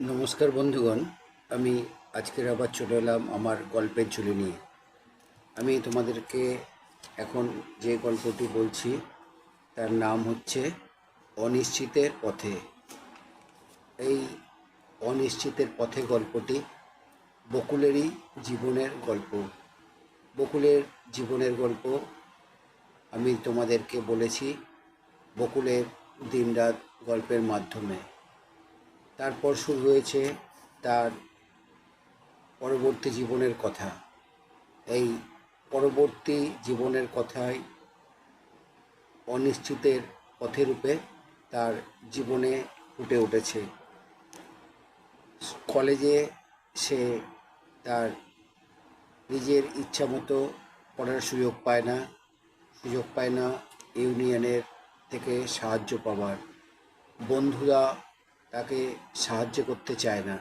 নমস্কার বন্ধুগণ, আমি আজকের আবার চলে এলাম আমার গল্পের ঝুলি নিয়ে। আমি তোমাদেরকে এখন যে গল্পটি বলছি, তার নাম হচ্ছে অনিশ্চিতের পথে। এই অনিশ্চিতের পথে গল্পটি বকুলেরই জীবনের গল্প। বকুলের জীবনের গল্প আমি তোমাদেরকে বলেছি বকুলের দিনরাত গল্পের মাধ্যমে। তারপর শুরু হয়েছে তার পরবর্তী জীবনের কথা। এই পরবর্তী জীবনের কথাই অনিশ্চিতের পথেরূপে তার জীবনে ফুটে উঠেছে। কলেজে সে তার নিজের ইচ্ছা মতো পড়ার সুযোগ পায় না। সুযোগ পায় না ইউনিয়নের থেকে সাহায্য পাওয়ার। বন্ধুরা তাকে সাহায্য করতে চায় না।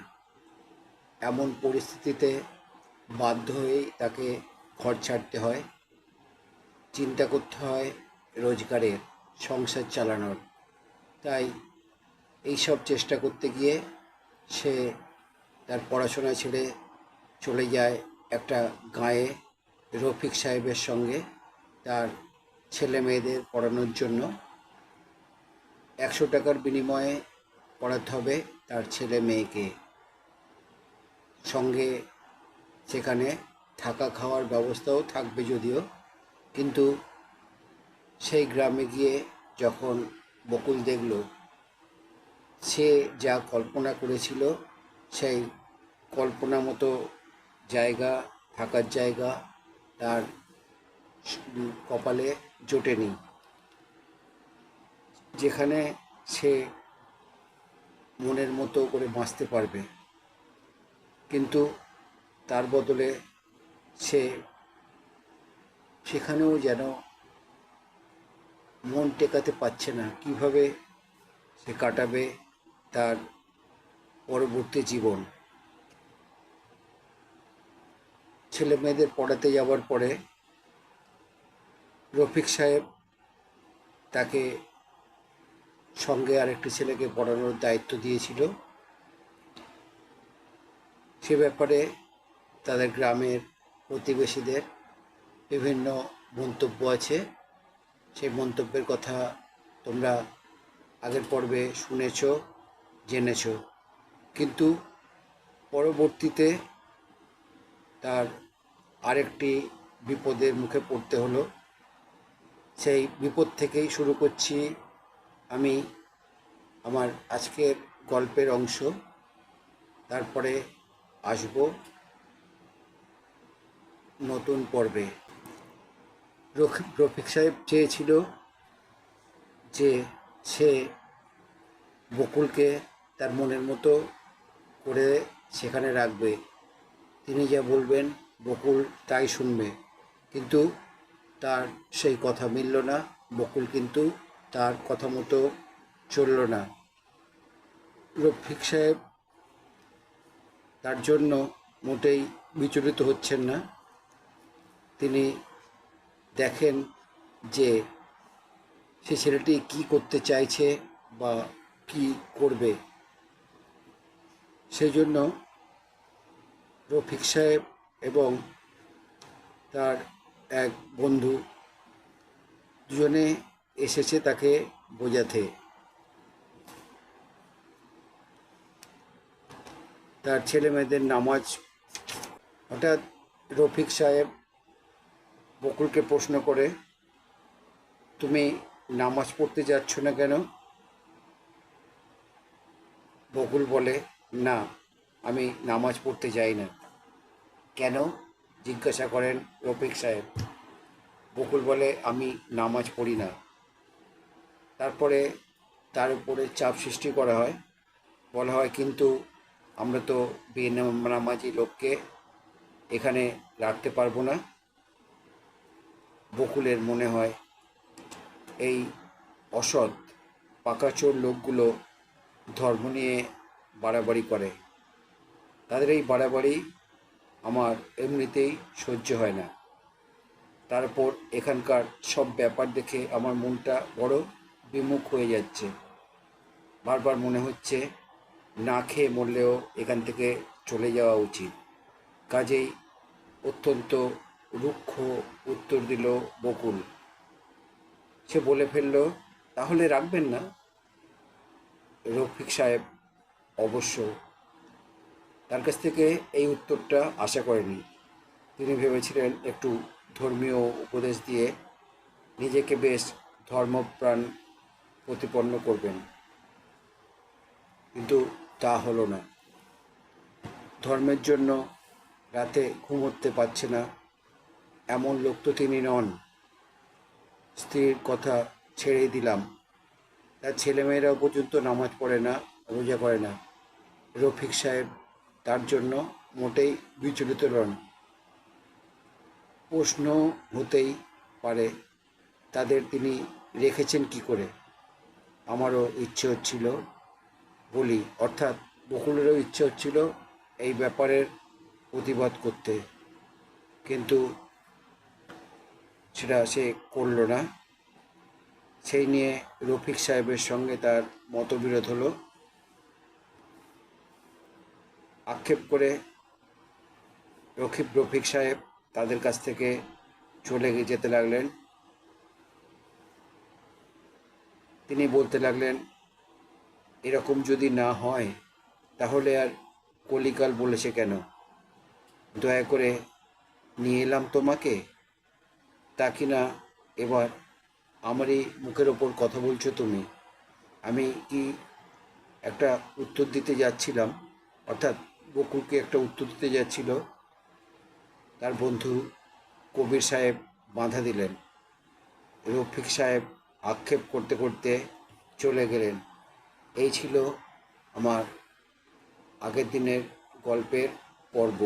এমন পরিস্থিতিতে বাধ্য হয়েই তাকে ঘর ছাড়তে হয়। চিন্তা করতে হয় রোজগারের, সংসার চালানোর। তাই এইসব চেষ্টা করতে গিয়ে সে তার পড়াশোনা ছেড়ে চলে যায় একটা গাঁয়ে রফিক সাহেবের সঙ্গে তার ছেলে মেয়েদের পড়ানোর জন্য। একশো টাকার বিনিময়ে পড়াতে হবে তার ছেলে মেয়েকে। সঙ্গে সেখানে থাকা খাওয়ার ব্যবস্থাও থাকবে যদিও। কিন্তু সেই গ্রামে গিয়ে যখন বকুল দেখল, সে যা কল্পনা করেছিল, সেই কল্পনা মতো জায়গা, থাকার জায়গা তার কপালে জোটেনি। যেখানে সে মনের মতো করে বাঁচতে পারবে। কিন্তু তার বদলে সে সেখানেও যেন মন টেকাতে পারছে না। কীভাবে সে কাটাবে তার পরবর্তী জীবন? ছেলে মেয়েদের পড়াতে যাওয়ার পরে রফিক সাহেব তাকে সঙ্গে আরেকটি ছেলেকে পড়ানোর দায়িত্ব দিয়েছিল। সে ব্যাপারে তাদের গ্রামের প্রতিবেশীদের বিভিন্ন মন্তব্য আছে। সেই মন্তব্যের কথা তোমরা আগের পর্বে শুনেছ, জেনেছ। কিন্তু পরবর্তীতে তার আরেকটি বিপদের মুখে পড়তে হলো। সেই বিপদ থেকেই শুরু করছি আমি আমার আজকের গল্পের অংশ। তারপরে আসব নতুন পর্বে। রফি- রফিক সাহেব চেয়েছিল যে সে বকুলকে তার মনের মতো করে সেখানে রাখবে। তিনি যা বলবেন, বকুল তাই শুনবে। কিন্তু তার সেই কথা মিলল না। বকুল কিন্তু তার কথা মতো চলল না। রফিক সাহেব তার জন্য মোটেই বিচলিত হচ্ছেন না। তিনি দেখেন যে সে ছেলেটি কি করতে চাইছে বা কি করবে। সেই জন্য রফিক সাহেব এবং তার এক বন্ধু দুজনে এসেছে তাকে বোঝাতে। তার ছেলে মেয়েদের নামাজ। হঠাৎ রফিক সাহেব বকুলকে প্রশ্ন করে, তুমি নামাজ পড়তে যাচ্ছ না কেন? বকুল বলে, না, আমি নামাজ পড়তে যাই না। কেন? জিজ্ঞাসা করেন রফিক সাহেব। বকুল বলে, আমি নামাজ পড়ি না। তারপরে তার উপরে চাপ সৃষ্টি করা হয়। বলা হয় কিন্তু আমরা তো বেনামাজি লোককে এখানে রাখতে পারব না। বকুলের মনে হয় এই অসৎ, পাকাচোর লোকগুলো ধর্ম নিয়ে বাড়াবাড়ি করে। তাদের এই বাড়াবাড়ি আমার এমনিতেই সহ্য হয় না। তারপর এখানকার সব ব্যাপার দেখে আমার মনটা বড়। বিমুখ হয়ে যাচ্ছে। বারবার মনে হচ্ছে না খেয়ে মরলেও এখান থেকে চলে যাওয়া উচিত। কাজেই অত্যন্ত রুক্ষ উত্তর দিল বকুল। সে বলে ফেলল, তাহলে রাখবেন না? রফিক সাহেব, অবশ্য। তার কাছ থেকে এই উত্তরটা আশা করেনি। তিনি ভেবেছিলেন একটু ধর্মীয় উপদেশ দিয়ে নিজেকে বেশ ধর্মপ্রাণ প্রতিপন্ন করবেন। কিন্তু তা হলো না। ধর্মের জন্য রাতে ঘুমোতে পারছে না। এমন লোক তো তিনি নন। স্ত্রীর কথা ছেড়েই দিলাম। তার ছেলেমেয়েরাও পর্যন্ত নামাজ পড়ে না, রোজা করে না। রফিক সাহেব তার জন্য মোটেই বিচলিত নন। প্রশ্ন হতেই পারে, তাদের তিনি রেখেছেন কি করে? আমারও ইচ্ছে হচ্ছিল বলি, অর্থাৎ বকুলেরও ইচ্ছে হচ্ছিল এই ব্যাপারের প্রতিবাদ করতে। কিন্তু সেটা সে করল না। সেই নিয়ে রফিক সাহেবের সঙ্গে তার মতবিরোধ হলো। আক্ষেপ করে রকিব রফিক সাহেব তাদের কাছ থেকে চলে যেতে লাগলেন। তিনি বলতে লাগলেন, এরকম যদি না হয়, তাহলে আর কলিকাল বলেছে কেন? দয়া করে নিয়ে এলাম তোমাকে। তা কিনা এবার আমারই মুখের ওপর কথা বলছো তুমি? আমি কি একটা উত্তর দিতে যাচ্ছিলাম? অর্থাৎ বকুলকে একটা উত্তর দিতে যাচ্ছিল? তার বন্ধু কবির সাহেব বাধা দিলেন। রফিক সাহেব আক্ষেপ করতে করতে চলে গেলেন। এই ছিল আমার আগের দিনের গল্পের পর্ব।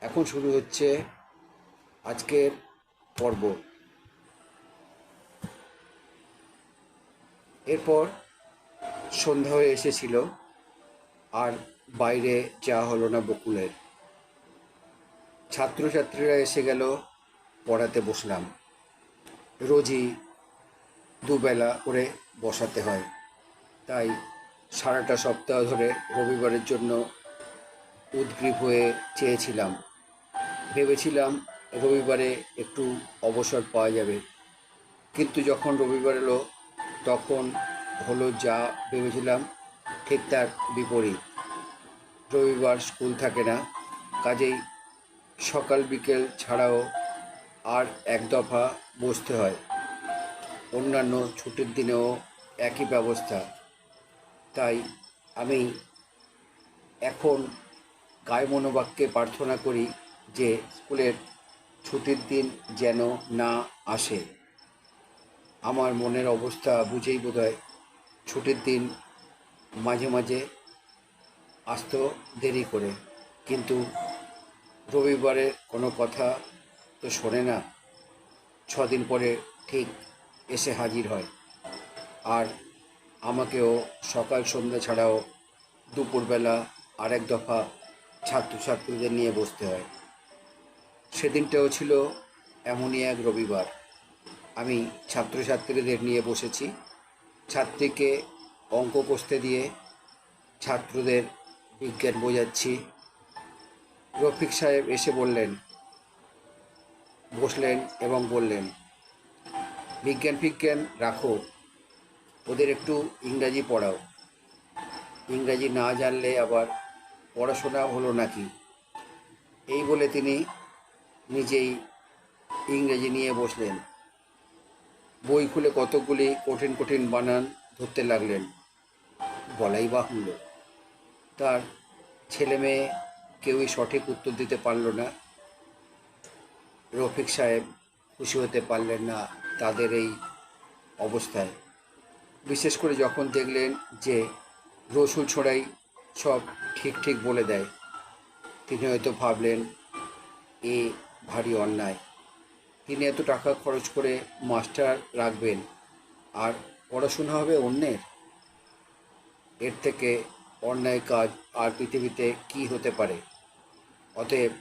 এখন শুরু হচ্ছে আজকের পর্ব। এরপর সন্ধ্যা হয়ে এসেছিল, আর বাইরে যাওয়া হলো না বকুলের। ছাত্রছাত্রীরা এসে গেল, পড়াতে বসলাম। রোজই দুবেলা করে বসাতে হয়। তাই সারাটা সপ্তাহ ধরে রবিবারের জন্য উদ্গ্রীব হয়ে চেয়েছিলাম। ভেবেছিলাম রবিবারে একটু অবসর পাওয়া যাবে। কিন্তু যখন রবিবার এলো, তখন হলো যা ভেবেছিলাম ঠিক তার বিপরীত। রবিবার স্কুল থাকে না, কাজেই সকাল বিকেল ছাড়াও আর এক দফা বসতে হয়। অন্যান্য ছুটির দিনেও একই ব্যবস্থা। তাই আমি এখন গায়ে মনোবাক্যে প্রার্থনা করি যে স্কুলের ছুটির দিন যেন না আসে। আমার মনের অবস্থা বুঝেই বোধ হয় ছুটির দিন মাঝে মাঝে আসতো দেরি করে। কিন্তু রবিবারের কোনো কথা তো শোনে না। ছদিন পরে ঠিক এসে হাজির হয়। আর আমাকেও সকাল সন্ধ্যা ছাড়াও দুপুরবেলা আরেক দফা ছাত্রছাত্রীদের নিয়ে বসতে হয়। সেদিনটাও ছিল এমনই এক রবিবার। আমি ছাত্রছাত্রীদের নিয়ে বসেছি। ছাত্রীকে অঙ্ক কষতে দিয়ে ছাত্রদের বিজ্ঞান বোঝাচ্ছি। রফিক সাহেব এসে বললেন, বসলেন এবং বললেন বিজ্ঞান ফিজ্ঞান রাখো। ওদের একটু ইংরাজি পড়াও। ইংরাজি না জানলে আবার পড়াশোনা হলো নাকি? এই বলে তিনি নিজেই ইংরেজি নিয়ে বসলেন। বই খুলে কতকগুলি কঠিন কঠিন বানান ধরতে লাগলেন। বলাই বাহুল্য। তার ছেলে মেয়ে কেউই সঠিক উত্তর দিতে পারল না। রফিক সাহেব খুশি হতে পারলেন না। তাদের এই অবস্থায়। বিশেষ করে যখন দেখলেন যে রসুল ছোড়াই সব ঠিক ঠিক বলে দেয়, তিনি হয়তো ভাবলেন, এ ভারী অন্যায়। তিনি এত টাকা খরচ করে মাস্টার রাখবেন, আর পড়াশোনা হবে অন্যের? এর থেকে অন্যায় কাজ আর পৃথিবীতে কি হতে পারে? অতএব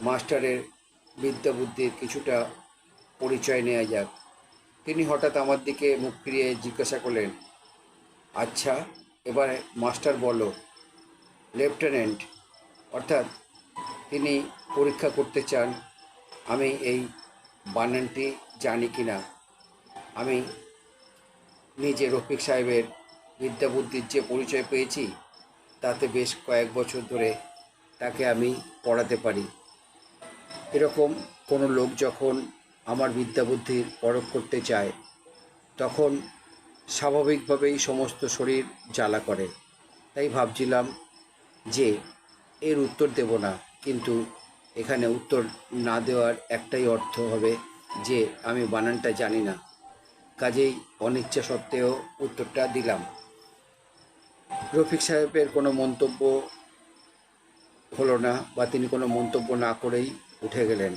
মাস্টারের বিদ্যা বুদ্ধির কিছুটা পরিচয় নেওয়া যাক। তিনি হঠাৎ আমার দিকে মুখ ফিরিয়ে জিজ্ঞাসা করলেন আচ্ছা এবার মাস্টার বলো, লেফটেন্যান্ট, অর্থাৎ তিনি পরীক্ষা করতে চান, আমি এই বানানটি জানি কি না আমি নিজে রফিক সাহেবের বিদ্যা বুদ্ধির যে পরিচয় পেয়েছি, তাতে বেশ কয়েক বছর ধরে তাকে আমি পড়াতে পারি। এরকম কোনো লোক যখন আমার বিদ্যা বুদ্ধির পরখ করতে চায়, তখন স্বাভাবিকভাবেই সমস্ত শরীর জ্বালা করে। তাই ভাবছিলাম যে এর উত্তর দেব না, কিন্তু এখানে উত্তর না দেওয়ার একটাই অর্থ হবে যে আমি বানানটা জানি না। কাজেই অনিচ্ছা সত্ত্বেও উত্তরটা দিলাম। রফিক সাহেবের কোনো মন্তব্য হলো না বা তিনি কোনো মন্তব্য না করেই উঠে গেলেন।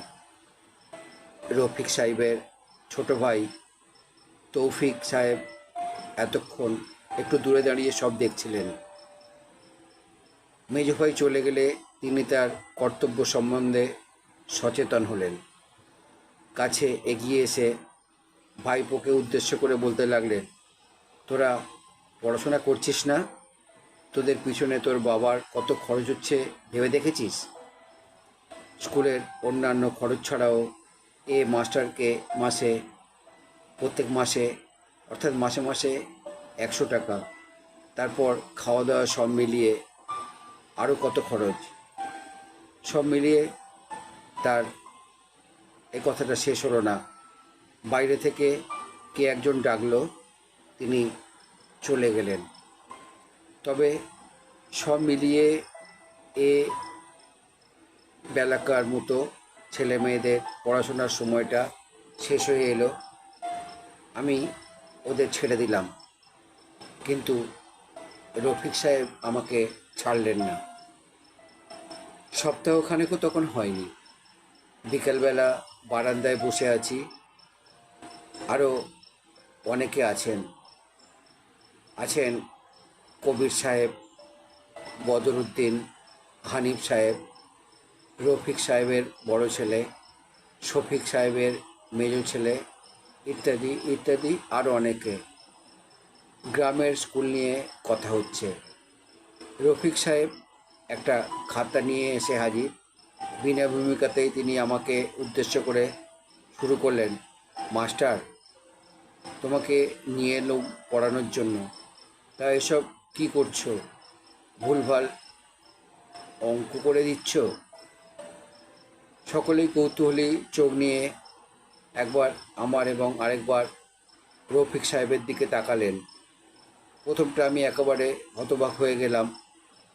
রফিক সাহেবের ছোট ভাই তৌফিক সাহেব এতক্ষণ একটু দূরে দাঁড়িয়ে সব দেখছিলেন। মেজো ভাই চলে গেলে তিনি তার কর্তব্য সম্বন্ধে সচেতন হলেন। কাছে এগিয়ে এসে ভাইপোকে উদ্দেশ্য করে বলতে লাগলেন, তোরা পড়াশোনা করছিস না? তোদের পিছনে তোর বাবার কত খরচ হচ্ছে ভেবে দেখেছিস? স্কুলের অন্যান্য খরচ ছাড়াও এ মাস্টারকে মাসে, প্রত্যেক মাসে, অর্থাৎ মাসে মাসে একশো টাকা। তারপর খাওয়া দাওয়া সব মিলিয়ে আরও কত খরচ? সব মিলিয়ে তার এই কথাটা শেষ হলো না। বাইরে থেকে কে একজন ডাকলো, তিনি চলে গেলেন। তবে সব মিলিয়ে এ বেলাকার মতো ছেলে মেয়েদের পড়াশোনার সময়টা শেষ হয়ে এলো। আমি ওদের ছেড়ে দিলাম। কিন্তু রফিক সাহেব আমাকে ছাড়লেন না। সপ্তাহখানেকও তখন হয়নি। বিকেলবেলা বারান্দায় বসে আছি। আরও অনেকে আছেন। আছেন কবির সাহেব, বদরুদ্দিন, হানিফ সাহেব রফিক সাহেবের বড় ছেলে, শফিক সাহেবের মেজ ছেলে ইত্যাদি ইত্যাদি আরও অনেকে গ্রামের স্কুল নিয়ে কথা হচ্ছে। রফিক সাহেব একটা খাতা নিয়ে এসে হাজির। বিনা ভূমিকাতেই তিনি আমাকে উদ্দেশ্য করে শুরু করলেন, মাস্টার, তোমাকে নিয়ে এলুম পড়ানোর জন্য, তা এসব কি করছ? ভুলভাল অঙ্ক করে দিচ্ছ? সকলেই কৌতূহলী চোখ নিয়ে একবার আমার এবং আরেকবার রফিক সাহেবের দিকে তাকালেন। প্রথমটা আমি একেবারে হতবাক হয়ে গেলাম,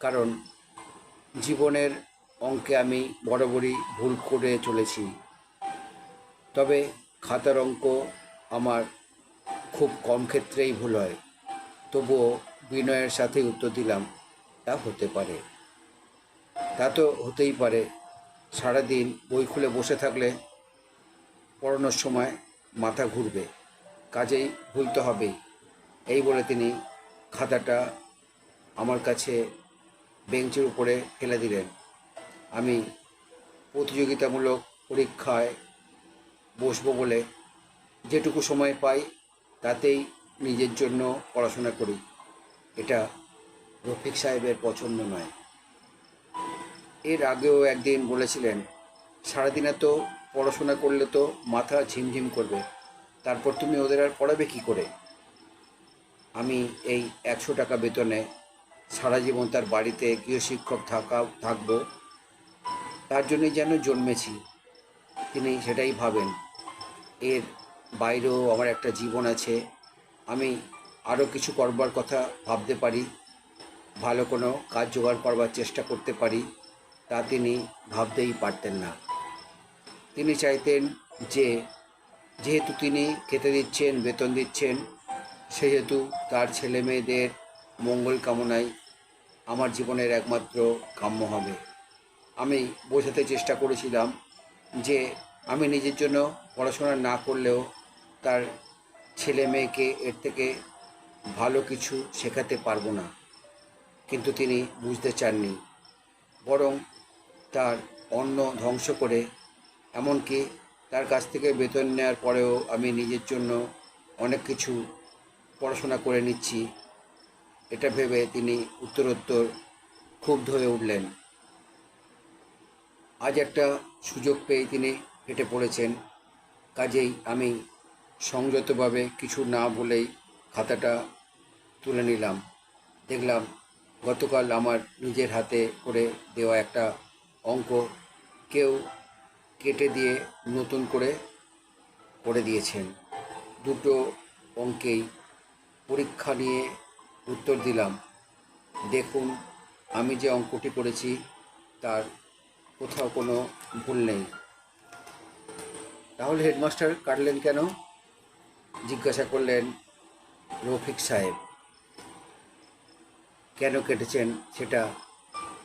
কারণ জীবনের অঙ্কে আমি বরাবরই ভুল করে চলেছি। তবে খাতার অঙ্ক আমার খুব কম ক্ষেত্রেই ভুল হয়, তবুও বিনয়ের সাথে উত্তর দিলাম, তা হতে পারে। তা তো হতেই পারে। সারাদিন বই খুলে বসে থাকলে পড়ানোর সময় মাথা ঘুরবে। কাজেই ভুলতে হবেই। এই বলে তিনি খাতাটা আমার কাছে বেঞ্চের উপরে ফেলে দিলেন। আমি প্রতিযোগিতামূলক পরীক্ষায় বসবো বলে যেটুকু সময় পাই তাতেই নিজের জন্য পড়াশোনা করি। এটা রফিক সাহেবের পছন্দ নয়। এর আগেও একদিন বলেছিলেন, সারাদিনে তো পড়াশোনা করলে তো মাথা ঝিমঝিম করবে, তারপর তুমি ওদের আর পড়াবে কী করে? আমি এই একশো টাকা বেতনে সারা জীবন তার বাড়িতে গৃহশিক্ষক থাকা, থাকব, তার জন্যই যেন জন্মেছি। তিনি সেটাই ভাবেন। এর বাইরেও আমার একটা জীবন আছে। আমি আরও কিছু করবার কথা ভাবতে পারি, ভালো কোনো কাজ জোগাড় করবার চেষ্টা করতে পারি। তা তিনি ভাবতেই পারতেন না। তিনি চাইতেন যে, যেহেতু তিনি খেতে দিচ্ছেন, বেতন দিচ্ছেন, সেহেতু তার ছেলে মেয়েদের মঙ্গল কামনায় আমার জীবনের একমাত্র কাম্য হবে। আমি বোঝাতে চেষ্টা করেছিলাম যে, আমি নিজের জন্য পড়াশোনা না করলেও তার ছেলে মেয়েকে এর থেকে ভালো কিছু শেখাতে পারব না। কিন্তু তিনি বুঝতে চাননি। বরং তার অন্ন ধ্বংস করে, এমনকি তার কাছ থেকে বেতন নেওয়ার পরেও আমি নিজের জন্য অনেক কিছু পড়াশোনা করে নিচ্ছি। এটা ভেবে তিনি উত্তরোত্তর ক্ষুব্ধ হয়ে উঠলেন। আজ একটা সুযোগ পেয়ে তিনি হেঁটে পড়েছেন। কাজেই আমি সংযতভাবে কিছু না বলেই খাতাটা তুলে নিলাম। দেখলাম গতকাল আমার নিজের হাতে করে দেওয়া একটা অঙ্ক কেউ কেটে দিয়ে নতুন করে করে দিয়েছেন। দুটো অঙ্কেই পরীক্ষা নিয়ে উত্তর দিলাম। দেখুন, আমি যে অঙ্কটি করেছি, তার কোথাও কোনো ভুল নেই। তাহলে হেডমাস্টার কাটলেন কেন? জিজ্ঞাসা করলেন রফিক সাহেব। কেন কেটেছেন সেটা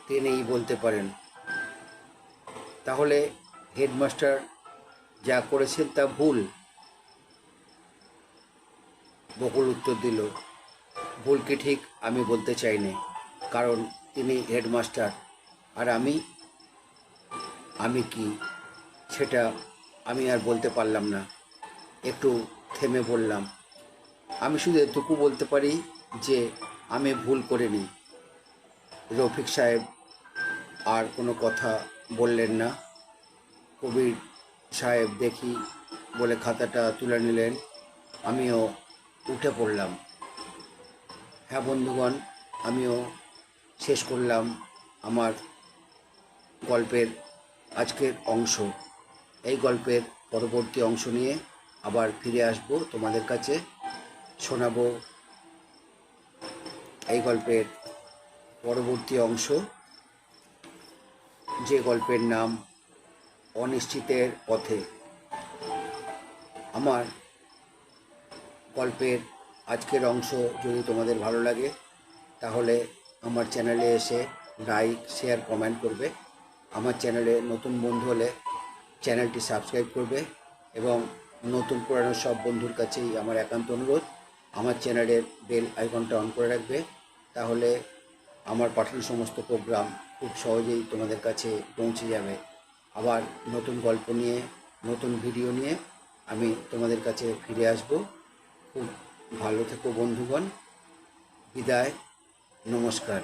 তিনিই বলতে পারেন। তাহলে হেডমাস্টার যা করেছেন তা ভুল। বকুল উত্তর দিল, ভুল কি ঠিক আমি বলতে চাই চাইনি, কারণ তিনি হেডমাস্টার। আর আমি? আমি কি? সেটা আমি আর বলতে পারলাম না। একটু থেমে বললাম, আমি শুধু এটুকু বলতে পারি যে আমি ভুল করিনি। রফিক সাহেব, আর কোনো কথা বললেন না। কবির সাহেব দেখি বলে খাতাটা তুলে নিলেন। আমিও উঠে পড়লাম। হ্যাঁ বন্ধুগণ, আমিও শেষ করলাম আমার গল্পের আজকের অংশ। এই গল্পের পরবর্তী অংশ নিয়ে আবার ফিরে আসব তোমাদের কাছে। শোনাবো এই গল্পের পরবর্তী অংশ। যে গল্পের নাম অনিশ্চিতের পথে। আমার গল্পের আজকের অংশ যদি তোমাদের ভালো লাগে, তাহলে আমার চ্যানেলে এসে লাইক শেয়ার কমেন্ট করবে। আমার চ্যানেলে নতুন বন্ধু হলে চ্যানেলটি সাবস্ক্রাইব করবে এবং নতুন পুরানো সব বন্ধুর কাছেই আমার একান্ত অনুরোধ, আমার চ্যানেলের বেল আইকনটা অন করে রাখবে। তাহলে আমার পাঠানো সমস্ত প্রোগ্রাম খুব সহজেই তোমাদের কাছে পৌঁছে যাবে। আবার নতুন গল্প নিয়ে, নতুন ভিডিও নিয়ে আমি তোমাদের কাছে ফিরে আসব। খুব ভালো থেকো বন্ধুগণ। বিদায়। নমস্কার।